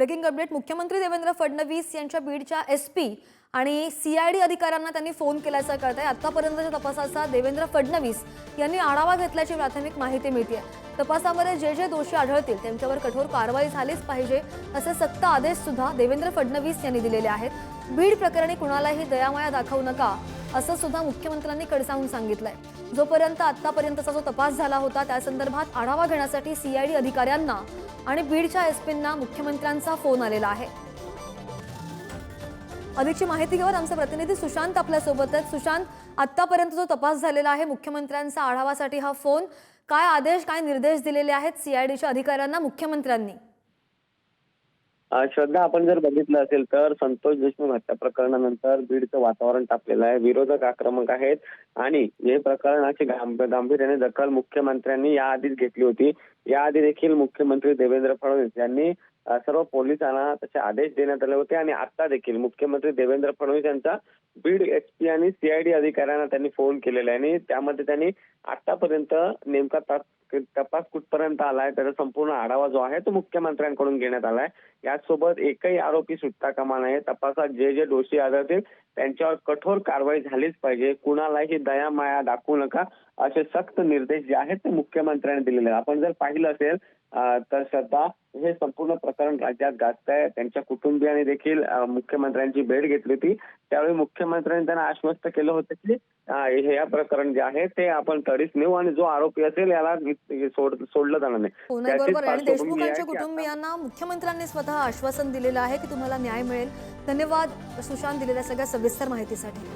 Breaking update. मुख्यमंत्री देवेंद्र फडणवीस यांच्या बीडच्या एस पी आणि सी आय डी अधिकाऱ्यांना त्यांनी फोन केल्याचं कळत आहे आतापर्यंतच्या तपासाचा देवेंद्र फडणवीस यांनी आढावा घेतल्याची प्राथमिक माहिती मिळते तपासामध्ये जे जे दोषी आढळतील त्यांच्यावर कठोर कारवाई झालीच पाहिजे असे सक्त आदेश सुद्धा देवेंद्र फडणवीस यांनी दिलेले आहेत. बीड प्रकरणी कुणालाही दयामाया दाखवू नका असं सुद्धा मुख्यमंत्र्यांनी कडसावून सांगितलंय. जोपर्यंत आतापर्यंतचा जो तपास झाला होता त्या संदर्भात आढावा घेण्यासाठी सीआयडी अधिकाऱ्यांना आणि बीडच्या एसपींना मुख्यमंत्र्यांचा फोन आलेला आहे. अधिकची माहिती घेऊन आमचे प्रतिनिधी सुशांत आपल्यासोबत आहेत सुशांत आतापर्यंत जो तपास झालेला आहे मुख्यमंत्र्यांचा आढावासाठी हा फोन. काय आदेश काय निर्देश दिलेले आहेत सीआयडीच्या अधिकाऱ्यांना मुख्यमंत्र्यांनी? श्रद्धा आपण जर बघितलं असेल तर संतोष देशमुख हत्या प्रकरणानंतर बीडचं वातावरण तापलेलं आहे. विरोधक आक्रमक आहेत आणि हे प्रकरणाची गांभीर्याने दखल मुख्यमंत्र्यांनी याआधीच घेतली होती. याआधी देखील मुख्यमंत्री देवेंद्र फडणवीस यांनी सर्व पोलिसांना तसे आदेश देण्यात आले होते आणि आता देखील मुख्यमंत्री देवेंद्र फडणवीस यांचा बीड एसपी आणि सीआयडी अधिकाऱ्यांना त्यांनी फोन केलेला आहे आणि त्यामध्ये त्यांनी आतापर्यंत नेमका तपास कुठपर्यंत आलाय त्याचा संपूर्ण आढावा जो आहे तो मुख्यमंत्र्यांकडून घेण्यात आलाय. यासोबत एकही आरोपी सुटता कामा नये. तपासात जे जे दोषी आढळतील त्यांच्यावर कठोर कारवाई झालीच पाहिजे. कुणालाही दया माया दाखवू नका असे सक्त निर्देश जे आहेत ते मुख्यमंत्र्यांनी दिलेले आपण जर पाहिलं असेल तर श्रद्धा हे संपूर्ण प्रकरण राज्यात गाजत आहे त्यांच्या कुटुंबियांनी देखील मुख्यमंत्र्यांची भेट घेतली होती. त्यावेळी मुख्यमंत्र्यांनी त्यांना आश्वस्त केलं होतं की हे या प्रकरण जे आहे ते आपण तडीस नेऊ आणि जो आरोपी असेल याला सोड सोडलं जाणार नाही. हो देशमुखांच्या कुटुंबियांना मुख्यमंत्र्यांनी स्वतः आश्वासन दिलेलं आहे की तुम्हाला न्याय मिळेल. धन्यवाद सुशांत दिलेल्या सगळ्या सविस्तर माहितीसाठी.